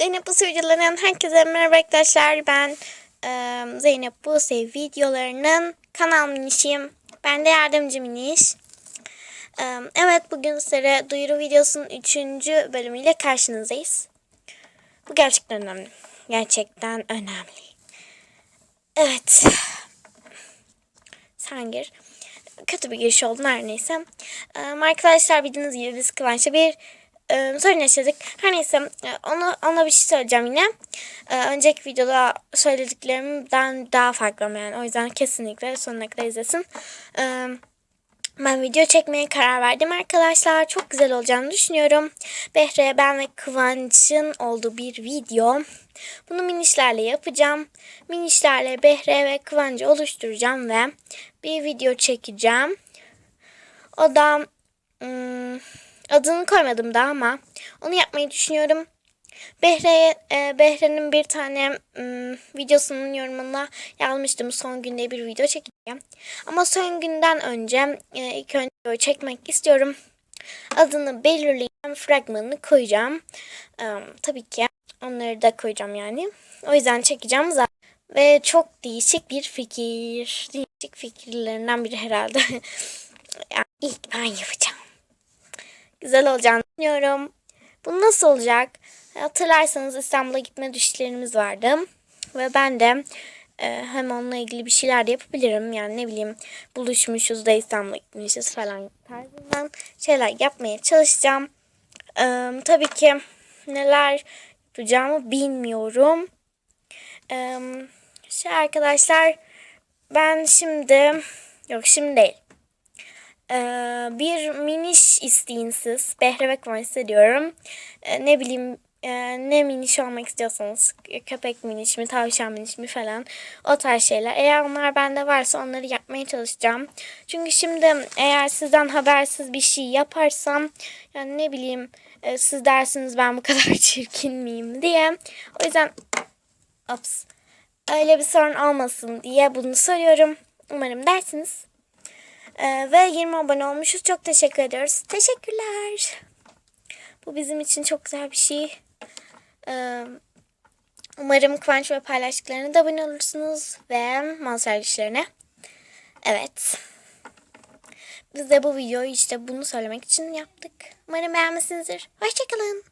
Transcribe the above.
Zeynep Buse videolarından herkese merhaba arkadaşlar. Ben e, Zeynep Buse videolarının kanal minişiyim. Ben de yardımcı miniş. E, evet bugün size duyuru videosunun 3. bölümüyle karşınızdayız. Bu gerçekten önemli. Gerçekten önemli. Evet. Sen gir. Kötü bir giriş oldu her neyse. E, arkadaşlar bildiğiniz gibi biz Kıvanç'la bir e, sorun yaşadık. Her neyse e, ona, ona bir şey söyleyeceğim yine. E, önceki videoda söylediklerimden daha farklı ama yani. O yüzden kesinlikle sonuna kadar izlesin. E, ben video çekmeye karar verdim arkadaşlar. Çok güzel olacağını düşünüyorum. Behre, ben ve Kıvanç'ın olduğu bir video. Bunu minişlerle yapacağım. Minişlerle Behre ve Kıvanç'ı oluşturacağım ve bir video çekeceğim. O da ım, adını koymadım daha ama onu yapmayı düşünüyorum. Behre'ye e, Behre'nin bir tane ım, videosunun yorumuna yazmıştım. Son günde bir video çekeceğim. Ama son günden önce e, ilk önce çekmek istiyorum. Adını belirleyen fragmanını koyacağım. E, tabii ki onları da koyacağım yani. O yüzden çekeceğim zaten. Ve çok değişik bir fikir. Değişik fikirlerinden biri herhalde. yani ilk ben yapacağım. Güzel olacağını düşünüyorum. Bu nasıl olacak? Hatırlarsanız İstanbul'a gitme düşlerimiz vardı. Ve ben de e, hem onunla ilgili bir şeyler de yapabilirim. Yani ne bileyim buluşmuşuz da İstanbul'a gitmişiz falan tarzından şeyler yapmaya çalışacağım. E, tabii ki neler yapacağımı bilmiyorum. E, şey arkadaşlar ben şimdi yok şimdi değil. Ee, bir miniş isteyin siz. Behre ve Kıvanç diyorum. Ee, ne bileyim e, ne miniş olmak istiyorsanız köpek miniş mi tavşan miniş mi falan o tarz şeyler. Eğer onlar bende varsa onları yapmaya çalışacağım. Çünkü şimdi eğer sizden habersiz bir şey yaparsam yani ne bileyim e, siz dersiniz ben bu kadar çirkin miyim diye. O yüzden ops, öyle bir sorun olmasın diye bunu soruyorum. Umarım dersiniz. Ee, ve 20 abone olmuşuz. Çok teşekkür ediyoruz. Teşekkürler. Bu bizim için çok güzel bir şey. Ee, umarım Kıvanç ve paylaştıklarına da abone olursunuz. Ve mal sergiçlerine. Evet. Biz de bu videoyu işte bunu söylemek için yaptık. Umarım beğenmişsinizdir. Hoşçakalın.